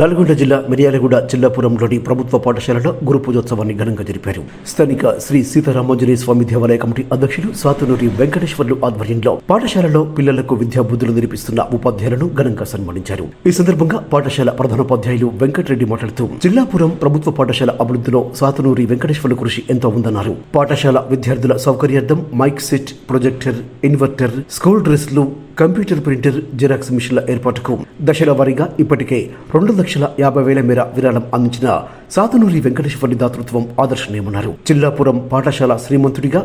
నల్గొండ జిల్లా మిర్యాలగూడ చిల్లాపురంలోని ప్రభుత్వ పాఠశాలలో గురు పూజోత్సవాన్ని ఘనంగా జరిపారు. స్థానిక శ్రీ సీతారామాంజనేయ స్వామి దేవాలయ కమిటీ అధ్యక్షులు సాతునూరి వెంకటేశ్వర్లు ఆధ్వర్యంలో పాఠశాలలో పిల్లలకు విద్యా బుద్ధులు నేర్పిస్తున్న ఉపాధ్యాయులను ఘనంగా సన్మానించారు. ఈ సందర్భంగా పాఠశాల ప్రధానోపాధ్యాయులు వెంకటరెడ్డి మాట్లాడుతూ జిల్లాపురం ప్రభుత్వ పాఠశాల అభివృద్ధిలో సాతునూరి వెంకటేశ్వర్ల కృషి ఎంతో ఉందన్నారు. పాఠశాల విద్యార్థుల సౌకర్యార్థం mike set projector inverter school డ్రెస్లు కంప్యూటర్ ప్రింటర్ జిరాక్స్ మిషన్ల ఏర్పాటుకు దశల వారీగా ఇప్పటికే రెండు లక్షల యాభై వేల మేర విరాళం అందించిన సాతనూరి వెంకటేశ్వరి దాతృత్వం ఆదర్శనీయమన్నారు. జిల్లాపురం పాఠశాల శ్రీమంతుడిగా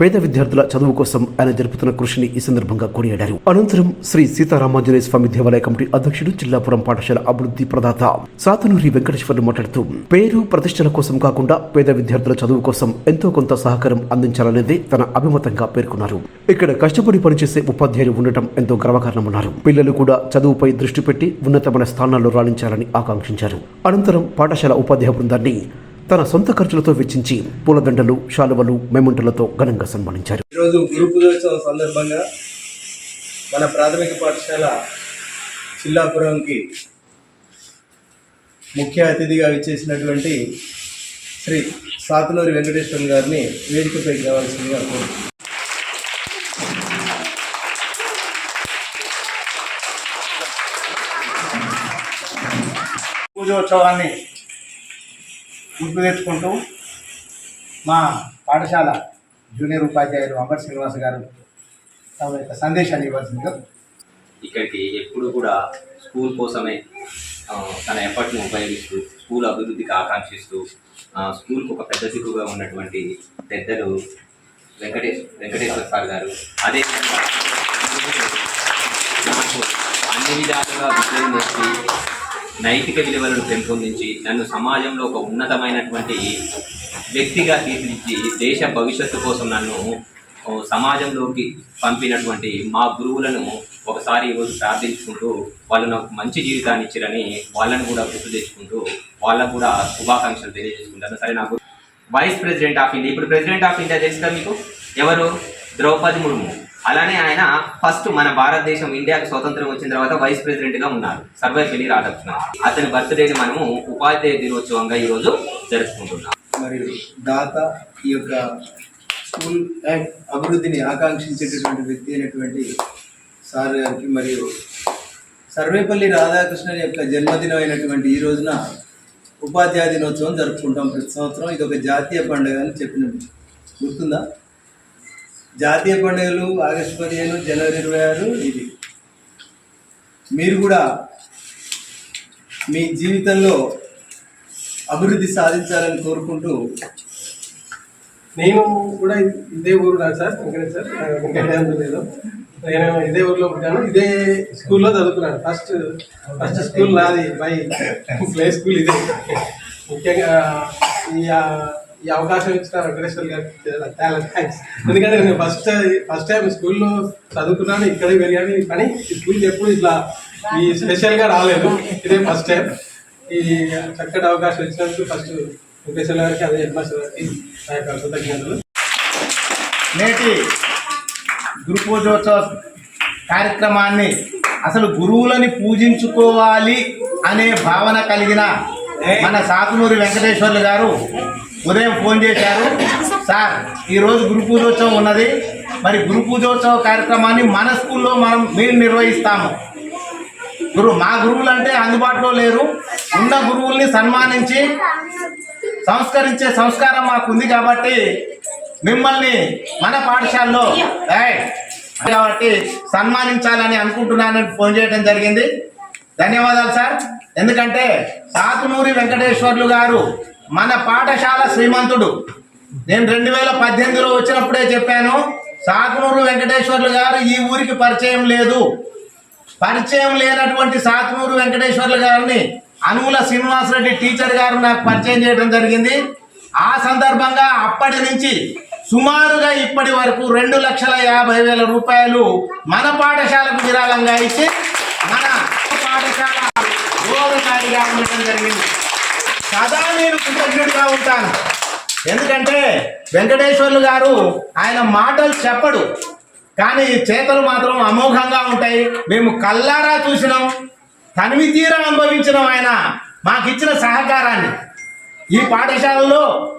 పేద విద్యార్థుల చదువు కోసం ఆయన జరుపుతున్న కృషిని ఈ సందర్భంగా కొనియాడారు. అనంతరం శ్రీ సీతారామాంజనేయ స్వామి దేవాలయ కమిటీ అధ్యక్షుడు జిల్లాపురం పాఠశాల అభివృద్ధి ప్రదాత సాతనూరి వెంకటేశ్వర్లు మాట్లాడుతూ పేరు ప్రతిష్టల కోసం కాకుండా పేద విద్యార్థుల చదువు కోసం ఎంతో కొంత సహకారం అందించాలనేదే తన అభిమతంగా పేర్కొన్నారు. ఇక్కడ కష్టపడి పనిచేసే ఉపాధ్యాయులు ఉండటం ఎంతో గర్వకారణమన్నారు. పిల్లలు కూడా చదువుపై దృష్టి పెట్టి ఉన్నతమైన స్థానాల్లో రాణించాలని ఆకాంక్షించారు. అనంతరం పాఠశాల ఉపాధ్యాయ బృందాన్ని తన సొంత ఖర్చులతో వెచ్చించి పూలదండలు శాలువలు మెమంటలతో ఘనంగా సన్మానించారు. ఈరోజు గురు పూజోత్సవం సందర్భంగా మన ప్రాథమిక పాఠశాల చిల్లాపురంకి ముఖ్య అతిథిగా విచ్చేసినటువంటి శ్రీ సాతునూరి వెంకటేశ్వరం గారిని వేదికపై రావాల్సిందిగా కోరుతున్నాను. పూజోత్సవాన్ని గుర్తు తెచ్చుకుంటూ మా పాఠశాల జూనియర్ ఉపాధ్యాయులు అంబర్ శ్రీనివాస్ గారు తమ యొక్క సందేశాన్ని ఇవ్వాల్సిందిగా ఇక్కడికి ఎప్పుడు కూడా స్కూల్ కోసమే తన ఎఫర్ట్ను ఉపయోగిస్తూ స్కూల్ అభివృద్ధికి ఆకాంక్షిస్తూ స్కూల్కు ఒక పెద్ద దిక్కుగా ఉన్నటువంటి పెద్దలు వెంకటేష్ వెంకటేశ్వర సార్ గారు. అదే నాకు అన్ని విధాలుగా విజయం చేసి నైతిక విలువలను పెంపొందించి నన్ను సమాజంలో ఒక ఉన్నతమైనటువంటి వ్యక్తిగా తీర్చిదిద్ది దేశ భవిష్యత్తు కోసం నన్ను సమాజంలోకి పంపినటువంటి మా గురువులను ఒకసారి ఈరోజు ప్రార్థించుకుంటూ వాళ్ళు నాకు మంచి జీవితాన్ని ఇచ్చారని వాళ్ళను కూడా గుర్తు తెచ్చుకుంటూ వాళ్ళకు కూడా శుభాకాంక్షలు తెలియజేసుకుంటాను. సరే నాకు వైస్ ప్రెసిడెంట్ ఆఫ్ ఇండియా ఇప్పుడు ప్రెసిడెంట్ ఆఫ్ ఇండియా తెలుసు కదా మీకు? ఎవరు? ద్రౌపది ముర్ము. అలానే ఆయన ఫస్ట్ మన భారతదేశం ఇండియాకి స్వతంత్రం వచ్చిన తర్వాత వైస్ ప్రెసిడెంట్గా ఉన్నారు. సర్వేపల్లి రాధాకృష్ణ. అతని బర్త్డేని మనము ఉపాధ్యాయ దినోత్సవంగా ఈరోజు జరుపుకుంటున్నాం. మరియు దాత ఈ యొక్క స్కూల్ అండ్ అభివృద్ధిని ఆకాంక్షించేటటువంటి వ్యక్తి అయినటువంటి సార్ గారికి మరియు సర్వేపల్లి రాధాకృష్ణన్ యొక్క జన్మదినం అయినటువంటి ఈ రోజున ఉపాధ్యాయ దినోత్సవం జరుపుకుంటాం ప్రతి సంవత్సరం. ఇది ఒక జాతీయ పండుగ అని చెప్పిన గుర్తుందా? జాతీయ పండుగలు ఆగస్టు పదిహేను జనవరి ఇరవై ఆరు ఇది. మీరు కూడా మీ జీవితంలో అభివృద్ధి సాధించాలని కోరుకుంటూ నేను కూడా ఇదే ఊరు నాకు సార్ వెంకటేష్ సార్ వెంకటేశ్వర లేదు నేను ఇదే ఊర్లో పుట్టాను ఇదే స్కూల్లో చదువుకున్నాను ఫస్ట్ ఫస్ట్ స్కూల్ నాది బై ప్లే స్కూల్ ఇదే. ముఖ్యంగా ఈ ఈ అవకాశం ఇచ్చిన వెంకటేశ్వర గారికి చాలా థ్యాంక్స్ ఎందుకంటే నేను ఫస్ట్ ఫస్ట్ టైం స్కూల్లో చదువుకున్నాను ఇక్కడే పెరిగాను కానీ ఈ స్కూల్కి ఎప్పుడు ఇట్లా ఈ స్పెషల్గా రాలేదు. ఇదే ఫస్ట్ టైం ఈ చక్కటి అవకాశం ఇచ్చినందుకు ఫస్ట్ వెంకటేశ్వర గారికి అదే హెడ్ మాస్టర్ గారికి నా యొక్క కృతజ్ఞతలు. నేటి గురు పూజోత్సవ కార్యక్రమాన్ని అసలు గురువులని పూజించుకోవాలి అనే భావన కలిగిన మన సాకునూరి వెంకటేశ్వర్లు గారు ఉదయం ఫోన్ చేశారు. సార్ ఈరోజు గురు పూజోత్సవం ఉన్నది. మరి గురు పూజోత్సవ కార్యక్రమాన్ని మన స్కూల్లో మనం మేము నిర్వహిస్తాము. గురు మా గురువులు అంటే అందుబాటులో లేరు. ఉన్న గురువుల్ని సన్మానించి సంస్కరించే సంస్కారం మాకు ఉంది కాబట్టి మిమ్మల్ని మన పాఠశాలలో కాబట్టి సన్మానించాలని అనుకుంటున్నానని ఫోన్ చేయడం జరిగింది. ధన్యవాదాలు సార్. ఎందుకంటే సాతునూరి వెంకటేశ్వర్లు గారు మన పాఠశాల శ్రీమంతుడు. నేను రెండు వేల పద్దెనిమిదిలో వచ్చినప్పుడే చెప్పాను సాతునూరు వెంకటేశ్వర్లు గారు ఈ ఊరికి పరిచయం లేదు. పరిచయం లేనటువంటి సాతునూరు వెంకటేశ్వర్లు గారిని అనుముల శ్రీనివాసరెడ్డి టీచర్ గారు నాకు పరిచయం చేయడం జరిగింది. ఆ సందర్భంగా అప్పటి నుంచి సుమారుగా ఇప్పటి వరకు రెండు లక్షల యాభై వేల రూపాయలు మన పాఠశాలకు విరాళంగా ఇచ్చి మన పాఠశాల బోధకారిగా ఉండటం జరిగింది. సదా నేను కృతజ్ఞుడిగా ఉంటాను. ఎందుకంటే వెంకటేశ్వర్లు గారు ఆయన మాటలు చెప్పడు. కానీ చేతలు మాత్రం అమోఘంగా ఉంటాయి. మేము కల్లారా చూసినాం. తనివి తీరా అనుభవించిన ఆయన మాకిచ్చిన సహకారాన్ని. ఈ పాఠశాలలో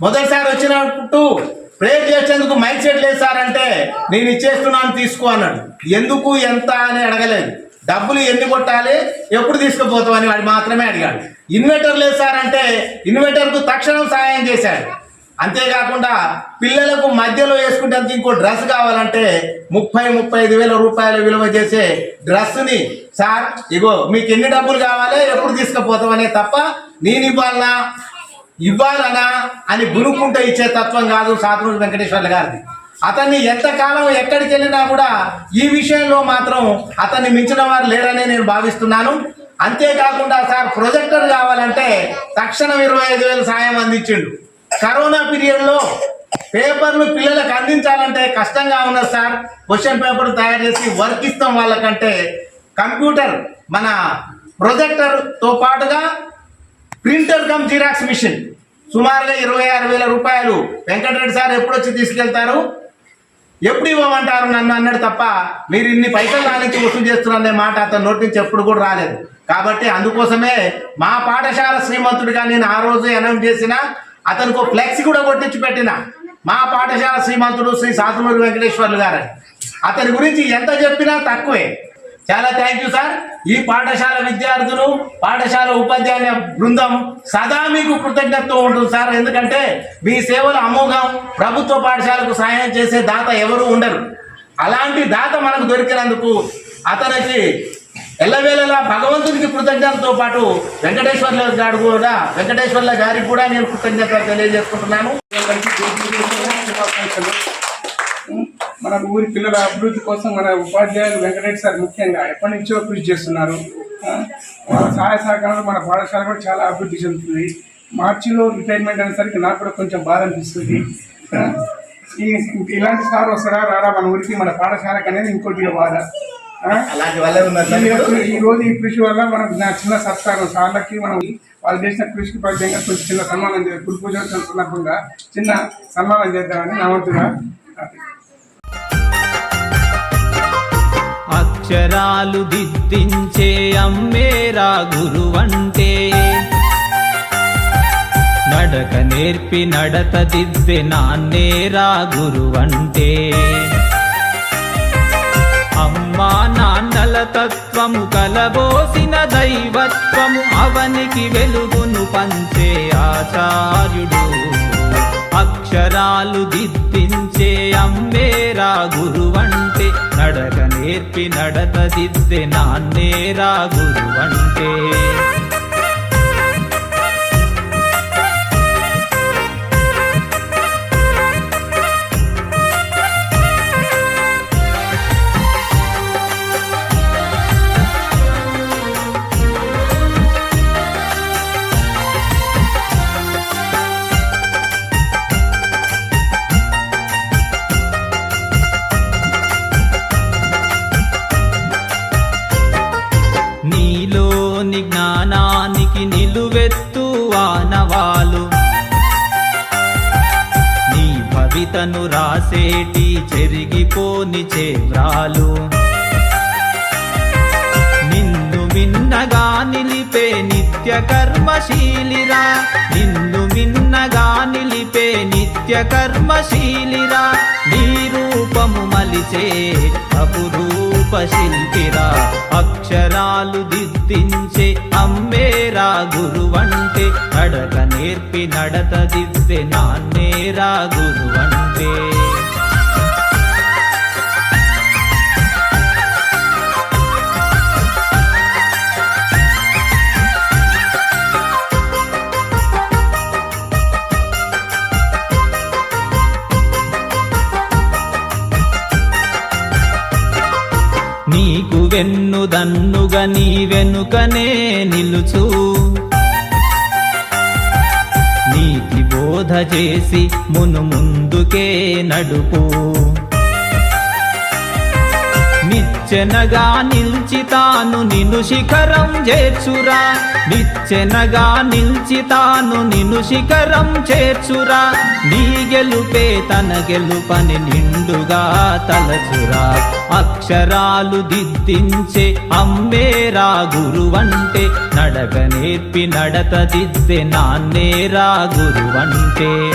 మొదటిసారి వచ్చినప్పుడు ప్రేర్ చేసేందుకు మైక్ సెట్ లేదు సార్ అంటే నేను ఇచ్చేస్తున్నాను తీసుకో అన్నాడు. ఎందుకు ఎంత అని అడగలేదు. డబ్బులు ఎన్ని కొట్టాలి? ఎప్పుడు తీసుకుపోతామని వాడు మాత్రమే అడిగాడు. ఇన్వర్టర్ లేదు సార్ అంటే ఇన్వర్టర్కు తక్షణం సహాయం చేశాడు. అంతేకాకుండా పిల్లలకు మధ్యలో వేసుకుంటే ఇంకో డ్రెస్ కావాలంటే ముప్పై ముప్పై ఐదు వేల రూపాయలు విలువ చేసే డ్రెస్ని సార్ ఇగో మీకు ఎన్ని డబ్బులు కావాలి ఎప్పుడు తీసుకుపోతామనే తప్ప నేను ఇవ్వాలనా? ఇవ్వాలనా అని గురుకుంటే ఇచ్చే తత్వం కాదు సాతుడు వెంకటేశ్వర్ల గారిది. అతన్ని ఎంతకాలం ఎక్కడికి వెళ్ళినా కూడా ఈ విషయంలో మాత్రం అతన్ని మించిన వారు లేరని నేను భావిస్తున్నాను. అంతేకాకుండా సార్ ప్రొజెక్టర్ కావాలంటే తక్షణం ఇరవై ఐదు వేలు సాయం అందించిండు. కరోనా పీరియడ్లో పేపర్లు పిల్లలకు అందించాలంటే కష్టంగా ఉన్నది సార్. క్వశ్చన్ పేపర్ తయారు చేసి వర్క్ ఇస్తాం వాళ్ళకంటే కంప్యూటర్ మన ప్రొజెక్టర్తో పాటుగా ప్రింటర్ కమ్ జిరాక్స్ మిషన్. సుమారుగా ఇరవై ఆరు వేల రూపాయలు. వెంకటరెడ్డి సార్ ఎప్పుడొచ్చి తీసుకెళ్తారు? ఎప్పుడు ఇవ్వమంటారు నన్ను అన్నాడు తప్ప మీరు ఇన్ని పైసలు నా నుంచి వసూలు చేస్తున్నారనే మాట అతని నోటి నుంచి ఎప్పుడు కూడా రాలేదు. కాబట్టి అందుకోసమే మా పాఠశాల శ్రీమంతుడిగా నేను ఆ రోజు అనౌన్స్ చేసిన అతనికి ఫ్లెక్స్ ఫ్లెక్సీ కూడా కొట్టించి పెట్టిన మా పాఠశాల శ్రీమంతుడు శ్రీ సాతుమూరి వెంకటేశ్వర్లు గారు. అతని గురించి ఎంత చెప్పినా తక్కువే. చాలా థ్యాంక్ యూ సార్ ఈ పాఠశాల విద్యార్థులు పాఠశాల ఉపాధ్యాయ బృందం సదా మీకు కృతజ్ఞతతో ఉంటుంది సార్ ఎందుకంటే మీ సేవలు అమోఘం. ప్రభుత్వ పాఠశాలకు సహాయం చేసే దాత ఎవరు ఉండరు. అలాంటి దాత మనకు దొరికినందుకు అతనికి ఎల్లవేళలా భగవంతునికి కృతజ్ఞతతో పాటు వెంకటేశ్వర్ల గారు కూడా వెంకటేశ్వర్ల గారికి కూడా నేను కృతజ్ఞత తెలియజేసుకుంటున్నాను. మన ఊరి పిల్లల అభివృద్ధి కోసం మన ఉపాధ్యాయులు వెంకటరెడ్డి సార్ ముఖ్యంగా ఎప్పటి నుంచో కృషి చేస్తున్నారు. వాళ్ళ సహాయ సహకారంలో మన పాఠశాల కూడా చాలా అభివృద్ధి చెందుతుంది. మార్చిలో రిటైర్మెంట్ అనేసరికి నాకు కూడా కొంచెం బాధ అనిపిస్తుంది. ఈ ఇలాంటి సార్ వస్తారా రారా మన ఊరికి మన పాఠశాలకు అనేది ఇంకోటి బాధ. ఈ. రోజు- ఈ కృషి వల్ల మనం నా చిన్న సత్కారం సార్లకి మనం వాళ్ళు చేసిన కృషికి ఫలితంగా కొంచెం చిన్న సన్మానం చేయాలి గురు పూజ సందర్భంగా చిన్న సన్మానం చేద్దామని నా వంతుగా అక్షరాలు దిద్దించే అమ్మేరా గురువంటే. నడక నేర్పి నడత దిద్దే నాన్నేరా గురువంటే. అమ్మా నాన్నల తత్వము కలబోసిన దైవత్వము అవనికి వెలుగును పంచే ఆచార్యుడు. అక్షరాలు దిద్దించే నడక నేర్పి నడత దిద్దే కవితను రాసేటి చెరిగిపోని చేవ్రాలు నిన్ను మిన్నగా నిలిపే నిత్య కర్మశీలిరా. నిన్ను మిన్నగా నిలిపే నిత్య కర్మశీలిరా. నీ రూపము మలిచే అపురూ శిల్పిరా అక్షరాలు దిద్దించే అమ్మేరా గురువంటే. నడక నేర్పి నడత దిద్దే నాన్నేరా గురువంటే. నీకు వెన్నుదన్నుగా నీ వెనుకనే నిలుచు. నీతి బోధ చేసి మును ముందుకే నడుపు. నిచ్చెనగా నిల్చి తాను నిన్ను శిఖరం చేర్చురా. నిచ్చెనగా నిల్చి తాను నిన్ను శిఖరం చేర్చురా. నీ గెలుపే తన గెలుపని నిండుగా తలచురా. అక్షరాలు దిద్దించే అమ్మేరా గురువంటే నడక నేర్పి నడత దిద్దే నాన్నేరా గురువంటే.